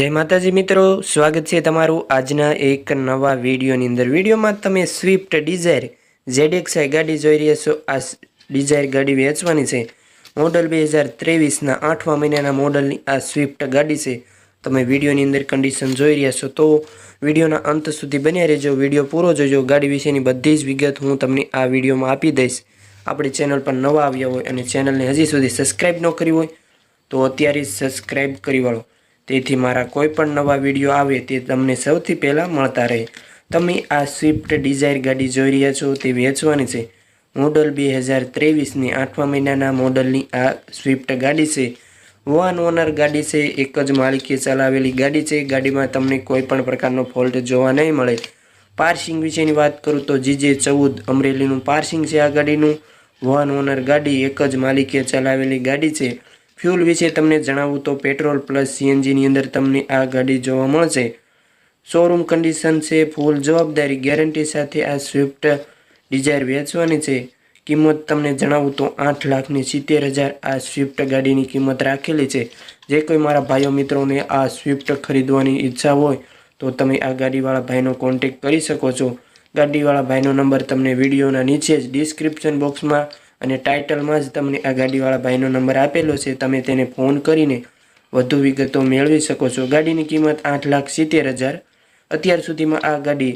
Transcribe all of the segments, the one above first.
જય માતાજી મિત્રો, સ્વાગત છે તમારું આજના એક નવા વિડીયોની અંદર. વિડીયોમાં તમે સ્વિફ્ટ ડિઝાયર ZXi ગાડી જોઈ રહ્યા છો. આ ડિઝાયર ગાડી વેચવાની છે. મોડલ બે હજાર ત્રેવીસના આઠમા મહિનાના મોડલની આ સ્વિફ્ટ ગાડી છે. તમે વિડીયોની અંદર કન્ડિશન જોઈ રહ્યા છો તો વિડીયોના અંત સુધી બન્યા રહેજો. વીડિયો પૂરો જોજો. ગાડી વિશેની બધી જ વિગત હું તમને આ વિડીયોમાં આપી દઈશ. આપણી ચેનલ પર નવા આવ્યા હોય અને ચેનલને હજી સુધી સબસ્ક્રાઈબ ન કરી હોય તો અત્યારે સબસ્ક્રાઈબ કરી વાળો. તેથી મારા કોઈ પણ નવા વીડિયો આવે તે તમને સૌથી પહેલાં મળતા રહે. તમે આ સ્વિફ્ટ ડિઝાયર ગાડી જોઈ રહ્યા છો તે વેચવાની છે. મોડલ બે હજાર ત્રેવીસની આઠમા મહિનાના મોડલની આ સ્વિફ્ટ ગાડી છે. વન ઓનર ગાડી છે, એક જ માલિકે ચલાવેલી ગાડી છે. ગાડીમાં તમને કોઈ પણ પ્રકારનો ફોલ્ટ જોવા નહીં મળે. પાર્સિંગ વિશેની વાત કરું તો જીજે ચૌદ અમરેલીનું પાર્સિંગ છે આ ગાડીનું. વન ઓનર ગાડી, એક જ માલિકે ચલાવેલી ગાડી છે. ફ્યુલ વિશે તમને જણાવું તો પેટ્રોલ પ્લસ સીએનજીની અંદર તમને આ ગાડી જોવા મળશે. શોરૂમ કન્ડિશન છે ફૂલ જવાબદારી ગેરંટી સાથે આ સ્વિફ્ટ ડિઝાયર વેચવાની છે. કિંમત તમને જણાવું તો આઠ લાખની સિત્તેર હજાર આ સ્વિફ્ટ ગાડીની કિંમત રાખેલી છે. જે કોઈ મારા ભાઈઓ મિત્રોને આ સ્વિફ્ટ ખરીદવાની ઈચ્છા હોય તો તમે આ ગાડીવાળા ભાઈનો કોન્ટેક કરી શકો છો. ગાડીવાળા ભાઈનો નંબર તમને વિડીયોના નીચે જ ડિસ્ક્રિપ્શન બોક્સમાં અને ટાઇટલમાં જ તમને આ ગાડીવાળા ભાઈનો નંબર આપેલો છે. તમે તેને ફોન કરીને વધુ વિગતો મેળવી શકો છો. ગાડીની કિંમત આઠ લાખ સિત્તેર હજાર. અત્યાર સુધીમાં આ ગાડી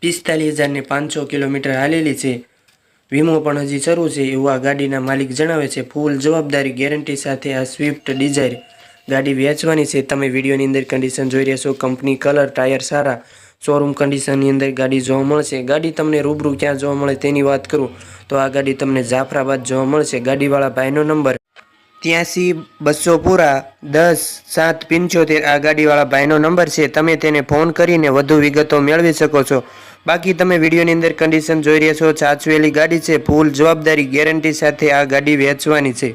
પિસ્તાલીસ હજારને પાંચસો કિલોમીટર હાલેલી છે. વીમો પણ હજી શરૂ છે. એવું આ ગાડીના માલિક જણાવે છે. ફૂલ જવાબદારી ગેરંટી સાથે આ સ્વિફ્ટ ડિઝાયર ગાડી વેચવાની છે. તમે વિડીયોની અંદર કન્ડિશન જોઈ રહ્યા છો. કંપની કલર ટાયર સારા શોરૂમ કન્ડિશનની અંદર ગાડી જોવા મળશે. ગાડી તમને રૂબરૂ ક્યાં જોવા મળે તેની વાત કરું. તો આ ગાડી તમને જાફરાબાદ જોવા મળશે. ગાડીવાળા ભાઈનો નંબર ત્યાંસી બસો પૂરા દસ સાત પંચોતેર આ ગાડીવાળા ભાઈનો નંબર છે. તમે તેને ફોન કરીને વધુ વિગતો મેળવી શકો છો. બાકી તમે વિડીયોની અંદર કન્ડિશન જોઈ રહ્યા છો. સાચવેલી ગાડી છે. ફૂલ જવાબદારી ગેરંટી સાથે આ ગાડી વેચવાની છે.